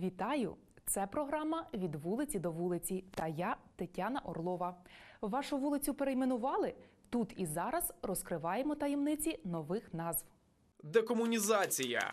Вітаю! Це програма від вулиці до вулиці. Та я Тетяна Орлова. Вашу вулицю перейменували? Тут і зараз розкриваємо таємниці нових назв. Декомунізація.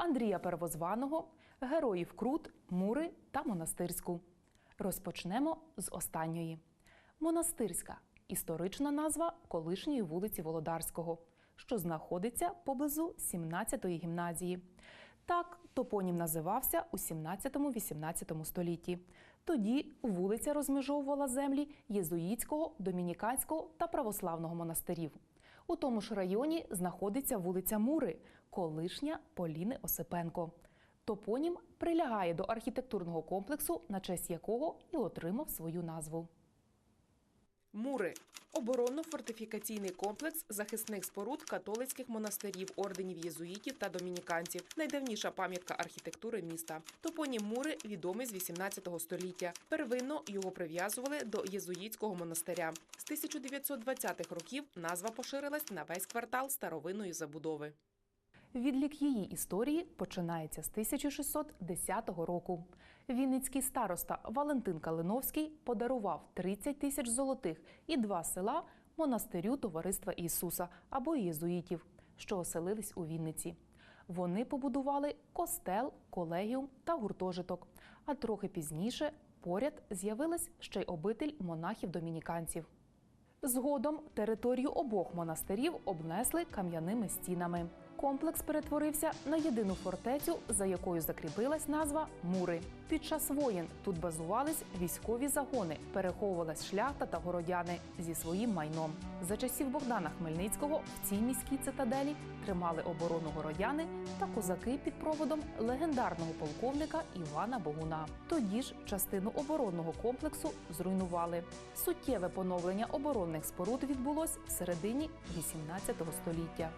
Андрія Первозваного, Героїв Крут, Мури та Монастирську. Розпочнемо з останньої. Монастирська історична назва колишньої вулиці Володарського, що знаходиться поблизу 17-ї гімназії. Так, топонім називався у 17-18 столітті. Тоді вулиця розмежовувала землі єзуїтського, домініканського та православного монастирів. У тому ж районі знаходиться вулиця Мури, колишня Поліни Осипенко. Топонім прилягає до архітектурного комплексу, на честь якого і отримав свою назву. Мури оборонно-фортифікаційний комплекс захисних споруд католицьких монастирів, орденів єзуїтів та домініканців. Найдавніша пам'ятка архітектури міста. Топонім Мури відомий з 18 століття. Первинно його прив'язували до єзуїтського монастиря. З 1920-х років назва поширилась на весь квартал старовинної забудови. Відлік її історії починається з 1610 року. Вінницький староста Валентин Калиновський подарував 30 тисяч золотих і два села монастирю Товариства Ісуса або єзуїтів, що оселились у Вінниці. Вони побудували костел, колегіум та гуртожиток. А трохи пізніше поряд з'явилась ще й обитель монахів-домініканців. Згодом територію обох монастирів обнесли кам'яними стінами. Комплекс перетворився на єдину фортецю, за якою закріпилась назва Мури. Під час воєн тут базувались військові загони, переховувалась шляхта та городяни зі своїм майном. За часів Богдана Хмельницького в цій міській цитаделі тримали оборону городяни та козаки під проводом легендарного полковника Івана Богуна. Тоді ж частину оборонного комплексу зруйнували. Суттєве поновлення оборонних споруд відбулось в середині 18 століття,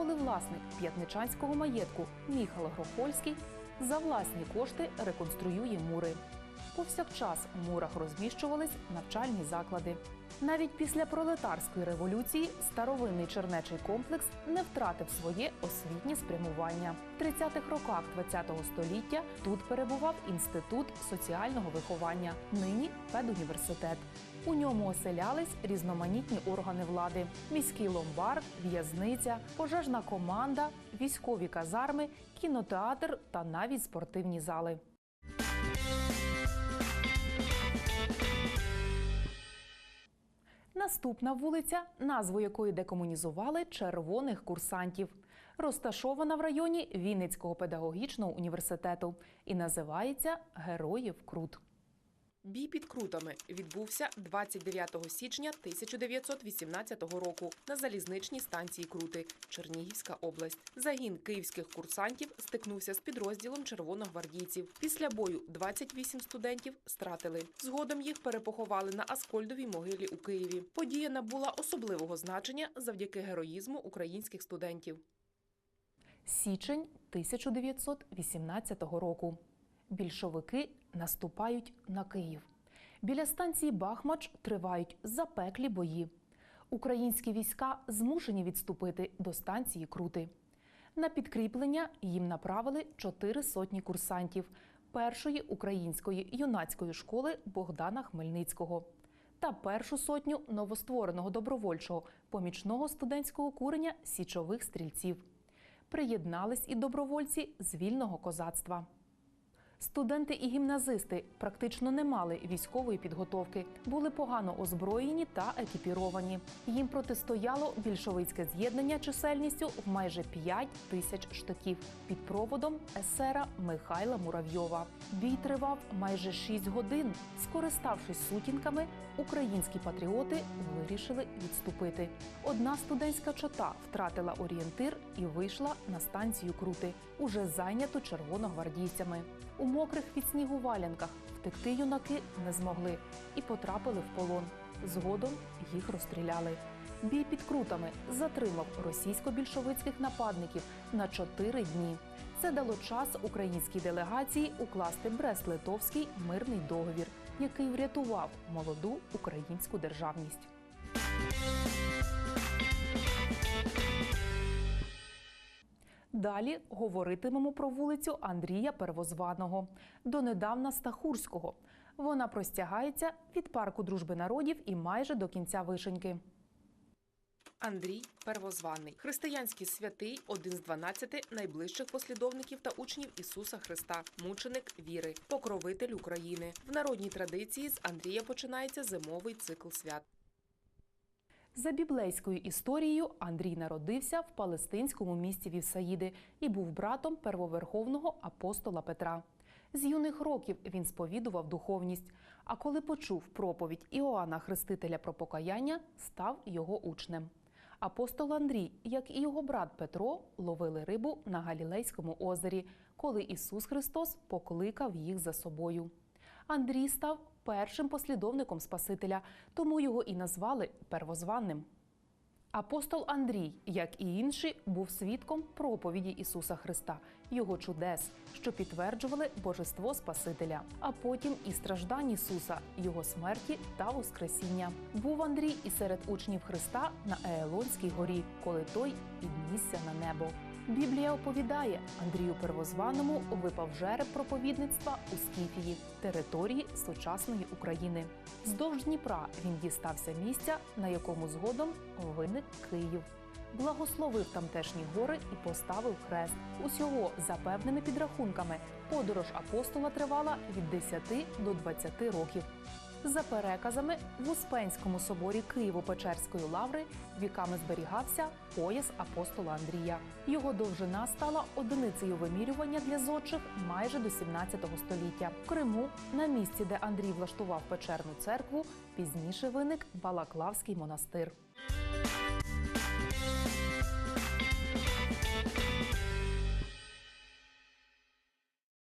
коли власник п'ятничанського маєтку Міхал Гропольський за власні кошти реконструює мури. Повсякчас у мурах розміщувались навчальні заклади. Навіть після пролетарської революції старовинний чернечий комплекс не втратив своє освітнє спрямування. В 30-х роках ХХ століття тут перебував інститут соціального виховання, нині педуніверситет. У ньому оселялись різноманітні органи влади: міський ломбард, в'язниця, пожежна команда, військові казарми, кінотеатр та навіть спортивні зали. Наступна вулиця, назву якої декомунізували червоних курсантів, розташована в районі Вінницького педагогічного університету і називається Героїв Крут. Бій під крутами відбувся 29 січня 1918 року на залізничній станції Крути, Чернігівська область. Загін київських курсантів стикнувся з підрозділом червоногвардійців. Після бою 28 студентів стратили. Згодом їх перепоховали на Аскольдовій могилі у Києві. Подія набула особливого значення завдяки героїзму українських студентів. Січень 1918 року. Більшовики наступають на Київ. Біля станції Бахмач тривають запеклі бої. Українські війська змушені відступити до станції Крути. На підкріплення їм направили чотири сотні курсантів першої української юнацької школи Богдана Хмельницького та першу сотню новоствореного добровольчого помічного студентського курення січових стрільців. Приєднались і добровольці з вільного козацтва. Студенти і гімназисти практично не мали військової підготовки, були погано озброєні та екіпіровані. Їм протистояло більшовицьке з'єднання чисельністю в майже 5 тисяч штиків під проводом есера Михайла Муравйова. Бій тривав майже 6 годин. Скориставшись сутінками, українські патріоти вирішили відступити. Одна студентська чота втратила орієнтир і вийшла на станцію Крути, уже зайняту червоногвардійцями. У мокрих від снігу валянках втекти юнаки не змогли і потрапили в полон. Згодом їх розстріляли. Бій під крутами затримав російсько-більшовицьких нападників на чотири дні. Це дало час українській делегації укласти Брест-Литовський мирний договір, який врятував молоду українську державність. Далі говоритимемо про вулицю Андрія Первозваного, донедавна Стахурського. Вона простягається від парку дружби народів і майже до кінця вишеньки. Андрій Первозваний, християнський святий, один з 12 найближчих послідовників та учнів Ісуса Христа, мученик віри, покровитель України. В народній традиції з Андрія починається зимовий цикл свят. За біблейською історією Андрій народився в палестинському місті Вівсаїди і був братом первоверховного апостола Петра. З юних років він сповідував духовність. А коли почув проповідь Іоанна Хрестителя про покаяння, став його учнем. Апостол Андрій, як і його брат Петро, ловили рибу на Галілейському озері, коли Ісус Христос покликав їх за собою. Андрій став першим послідовником Спасителя, тому його і назвали первозванним. Апостол Андрій, як і інші, був свідком проповіді Ісуса Христа, його чудес, що підтверджували божество Спасителя, а потім і страждань Ісуса, його смерті та Воскресіння. Був Андрій і серед учнів Христа на Еелонській горі, коли той піднісся на небо. Біблія оповідає, Андрію Первозваному випав жереб проповідництва у Скіфії, території сучасної України. Здовж Дніпра він дістався місця, на якому згодом виник Київ. Благословив тамтешні гори і поставив хрест. Усього за певними підрахунками подорож апостола тривала від 10 до 20 років. За переказами, в Успенському соборі Києво-Печерської лаври віками зберігався пояс апостола Андрія. Його довжина стала одиницею вимірювання для зодчих майже до 17 століття. В Криму, на місці, де Андрій влаштував печерну церкву, пізніше виник Балаклавський монастир.